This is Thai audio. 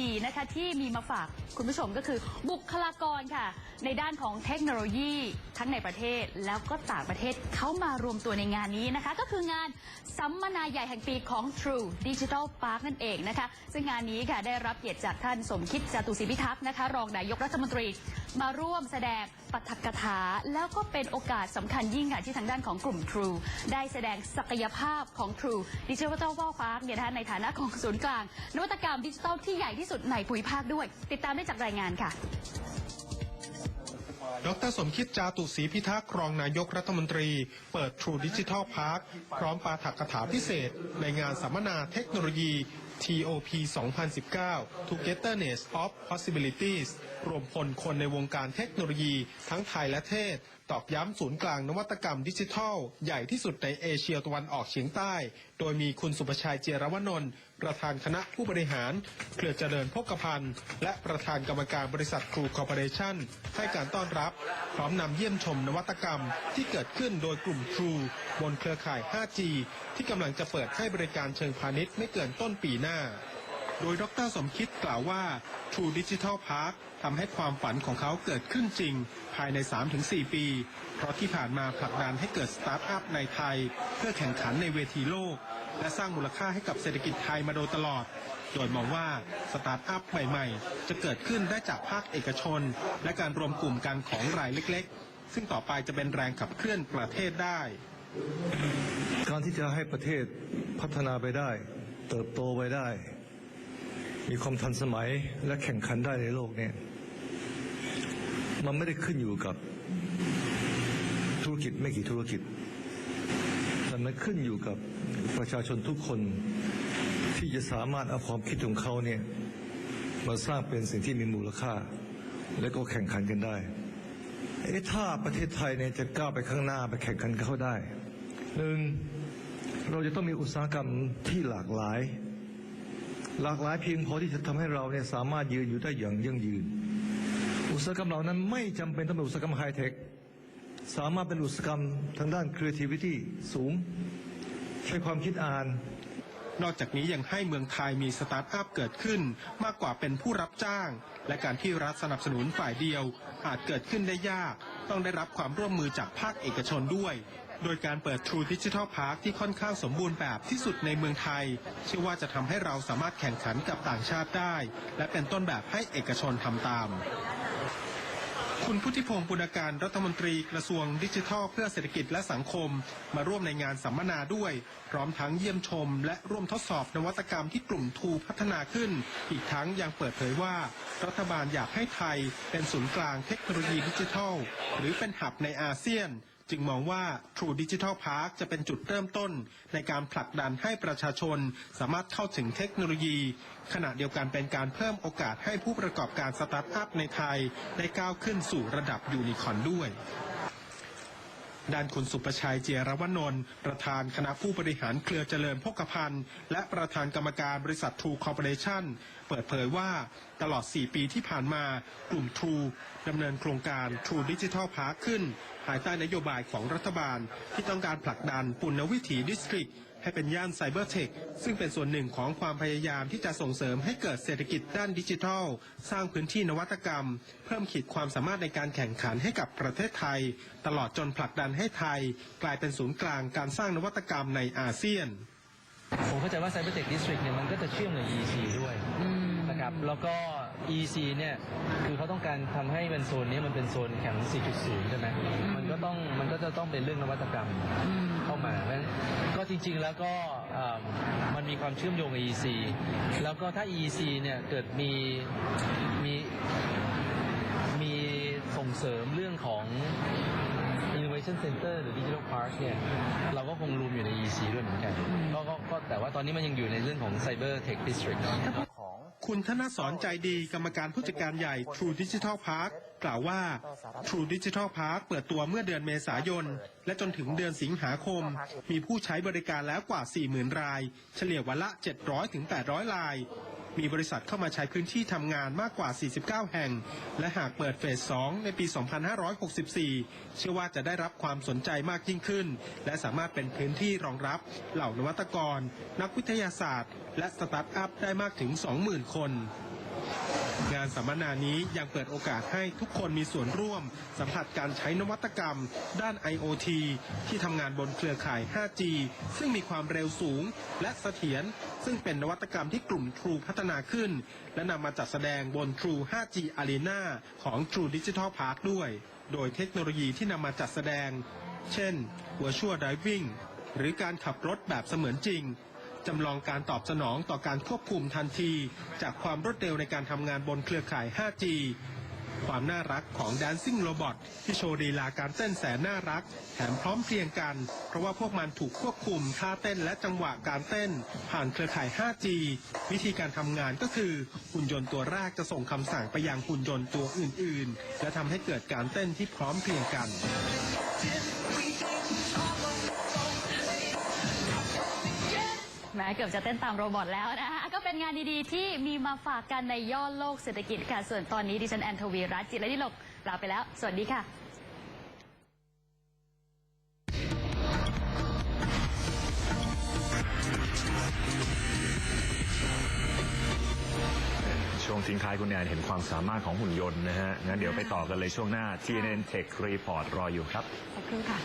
ดีๆนะคะที่มีมาฝากคุณผู้ชมก็คือบุคลากรค่ะ ในด้านของเทคโนโลยีทั้งในประเทศแล้วก็ต่างประเทศเขามารวมตัวในงานนี้นะคะ ก็คืองานสัมมนาใหญ่แห่งปีของ True Digital Park นั่นเองนะคะ ซึ่งงานนี้ค่ะได้รับเกียรติจากท่านสมคิดจตุศรีพิทักษ์นะคะ รองนายกรัฐมนตรีมาร่วมแสดงปฐกถา แล้วก็เป็นโอกาสสำคัญยิ่งค่ะที่ทางด้านของกลุ่ม True ได้แสดงศักยภาพของ True Digital Park เนี่ยนะคะในฐานะของศูนย์กลางนวัตกรรมดิจิทัลที่ใหญ่ที่สุดในภูมิภาคด้วย ติดตามได้จากรายงานค่ะดรสมคิดจาตุศรีพิทักษ์รองนายกรัฐมนตรี เปิด True Digital Park พร้อมปาฐกถาพิเศษ ในงานสัมมนาเทคโนโลยี TOP 2019 Togetherness of Possibilities รวมพลคนในวงการเทคโนโลยีทั้งไทยและเทศ ตอกย้ำศูนย์กลางนวัตกรรมดิจิทัล ใหญ่ที่สุดในเอเชียตะวันออกเฉียงใต้ โดยมีคุณสุประชัยเจรวนนท์ ประธานคณะผู้บริหาร เครือเจริญพกพันธ์และประธานกรรมการบริษัทครูคอร์ปอเรชั่น ให้การต้อนรับ พร้อมนำเยี่ยมชมนวัตกรรมที่เกิดขึ้นโดยกลุ่ม True บนเครือข่าย 5G ที่กำลังจะเปิดให้บริการเชิงพาณิชย์ไม่เกินต้นปีหน้า โดยดรสมคิดกล่าวว่า True Digital Park ทำให้ความฝันของเขาเกิดขึ้นจริง ภายใน 3-4 ปี เพราะที่ผ่านมาผลักดันให้เกิดสตาร์ทอัพในไทย เพื่อแข่งขันในเวทีโลก และสร้างมูลค่าให้กับเศรษฐกิจไทยมาโดยตลอด โดยมองว่าสตาร์ทอัพใหม่ๆ จะเกิดขึ้นได้จากภาคเอกชน และการรวมกลุ่มกันของรายเล็กๆ ซึ่งต่อไปจะเป็นแรงขับเคลื่อนประเทศได้ การที่จะให้ประเทศพัฒนาไปได้ เติบโตไปได้ มีความทันสมัยและแข่งขันได้ในโลกเนี่ยมันไม่ได้ขึ้นอยู่กับธุรกิจไม่กี่ธุรกิจ มันขึ้นอยู่กับประชาชนทุกคนที่จะสามารถเอาความคิดของเขาเนี่ยมาสร้างเป็นสิ่งที่มีมูลค่า และก็แข่งขันกันได้เอ๊ะถ้าประเทศไทยเนี่ยจะก้าวไปข้างหน้าไปแข่งขันเขาได้หนึ่งเราจะต้องมีอุตสาหกรรมที่หลากหลาย หลากหลายเพียงพอที่จะทำให้เราเนี่ยสามารถยืนอยู่ได้อย่างยั่งยืน อุตสาหกรรมเหล่านั้นไม่จำเป็นต้องเป็นอุตสาหกรรมไฮเทค สามารถเป็นอุตสาหกรรมทางด้าน creativity สูง ใช้ความคิดอ่าน นอกจากนี้ยังให้เมืองไทยมีสตาร์ทอัพเกิดขึ้นมากกว่าเป็นผู้รับจ้าง และการที่รัฐสนับสนุนฝ่ายเดียว อาจเกิดขึ้นได้ยาก ต้องได้รับความร่วมมือจากภาคเอกชนด้วยโดยการเปิด True Digital Park ที่ค่อนข้างสมบูรณ์แบบที่สุดในเมืองไทย เชื่อว่าจะทำให้เราสามารถแข่งขันกับต่างชาติได้ และเป็นต้นแบบให้เอกชนทำตาม คุณพุทธิพงศ์ปุณการรัฐมนตรีกระทรวงดิจิทัล เพื่อเศรษฐกิจและสังคม มาร่วมในงานสัมมนาด้วย พร้อมทั้งเยี่ยมชม และร่วมทดสอบนวัตกรรมที่กลุ่มทูพัฒนาขึ้น อีกทั้งยังเปิดเผยว่า รัฐบาลอยากให้ไทยเป็นศูนย์กลางเทคโนโลยีดิจิทัล หรือเป็นหับในอาเซียน จึงมองว่า True Digital Park จะเป็นจุดเริ่มต้น ในการผลักดันให้ประชาชน สามารถเข้าถึงเทคโนโลยี ขณะเดียวกันเป็นการเพิ่มโอกาสให้ผู้ประกอบการสตาร์ทอัพในไทย ได้ก้าวขึ้นสู่ระดับยูนิคอนด้วย ด้านคุณสุประชัยเจรวนนท์ประธานคณะผู้บริหารเครือเจริญพกพันธ์และประธานกรรมการบริษัททรูคอร์ปอเรชั่นเปิดเผยว่าตลอด 4 ปีที่ผ่านมากลุ่มทรูดำเนินโครงการ True Digital Park ขึ้น ภายใต้นโยบายของรัฐบาลที่ต้องการผลักดันปุณณวิถีดิสตริก ให้เป็นย่านไซเบอร์เทคซึ่งเป็นส่วนหนึ่งของความพยายามที่จะส่งเสริมให้เกิดเศรษฐกิจด้านดิจิทัล สร้างพื้นที่นวัตกรรม เพิ่มขีดความสามารถในการแข่งขันให้กับประเทศไทย ตลอดจนผลักดันให้ไทย กลายเป็นศูนย์กลางการสร้างนวัตกรรมในอาเซียน ผมเข้าใจว่า Cyber Tech District เนี่ยมันก็จะเชื่อมกับ EC ด้วยนะครับแล้วก็ EC เนี่ยคือเขาต้องการทำให้เป็นโซนนี้มันเป็นโซนแข็ง 4.0 ใช่ไหมมันก็ต้องมันก็จะต้องเป็นเรื่องนวัตกรรมเข้ามาเพราะฉะนั้นก็จริงๆแล้วก็เอ่อมันมีความเชื่อมโยงกับ EC แล้วก็ถ้า EC เนี่ยเกิดมีมีมีส่งเสริมเรื่องของ Innovation Center หรือ Digital Park เนี่ยเราก็คงรวมอยู่ใน EC ด้วยเหมือนกันก็ก็ก็แต่ว่าตอนนี้มันยังอยู่ในเรื่องของ Cyber Tech District คุณธนสอนใจดีกรรมการผู้จัดการใหญ่ True Digital Park กล่าวว่า True Digital Park เปิดตัวเมื่อเดือนเมษายน และจนถึงเดือนสิงหาคม มีผู้ใช้บริการแล้วกว่า 40,000 ราย เฉลี่ยวันละ 700ถึง800 ราย มีบริษัทเข้ามาใช้พื้นที่ทำงานมากกว่า 49 แห่ง และหากเปิดเฟส 2 ในปี 2564 เชื่อว่าจะได้รับความสนใจมากยิ่งขึ้น และสามารถเป็นพื้นที่รองรับเหล่านวัตกร นักวิทยาศาสตร์ และสตาร์ทอัพได้มากถึง 20,000 คน งานสัมมนานี้ยังเปิดโอกาสให้ทุกคนมีส่วนร่วม สัมผัสการใช้นวัตกรรม ด้าน IoT ที่ทำงานบนเครือข่าย 5G ซึ่งมีความเร็วสูงและเสถียรซึ่งเป็นนวัตกรรมที่กลุ่ม True พัฒนาขึ้น และนำมาจัดแสดงบน True 5G Arena ของ True Digital Park ด้วย โดยเทคโนโลยีที่นำมาจัดแสดง เช่น Virtual Driving หรือการขับรถแบบเสมือนจริง จำลองการตอบสนองต่อการควบคุมทันที จากความรวดเร็วในการทำงานบนเครือข่าย 5G ความน่ารักของ Dancing Robot ที่โชว์ลีลาการเต้นแสนน่ารัก แถมพร้อมเพรียงกัน เพราะว่าพวกมันถูกควบคุมท่าเต้นและจังหวะการเต้น ผ่านเครือข่าย 5G วิธีการทำงานก็คือ หุ่นยนต์ตัวแรกจะส่งคำสั่งไปยังหุ่นยนต์ตัวอื่น ๆ และทำให้เกิดการเต้นที่พร้อมเพรียงกัน แม้เกือบจะเต้นตามโรบอทแล้วนะคะก็เป็นงานดีๆ ที่มีมาฝากกันในย่อโลกเศรษฐกิจค่ะ ส่วนตอนนี้ดิฉันแอนทวีรัตน์จิตและดิลกลาไปแล้ว สวัสดีค่ะช่วงทิ้งท้ายคุณแอนเห็นความสามารถของหุ่นยนต์นะฮะงั้นเดี๋ยวไปต่อกันเลยช่วงหน้า TNN Tech Report รออยู่ครับ ขอบคุณค่ะ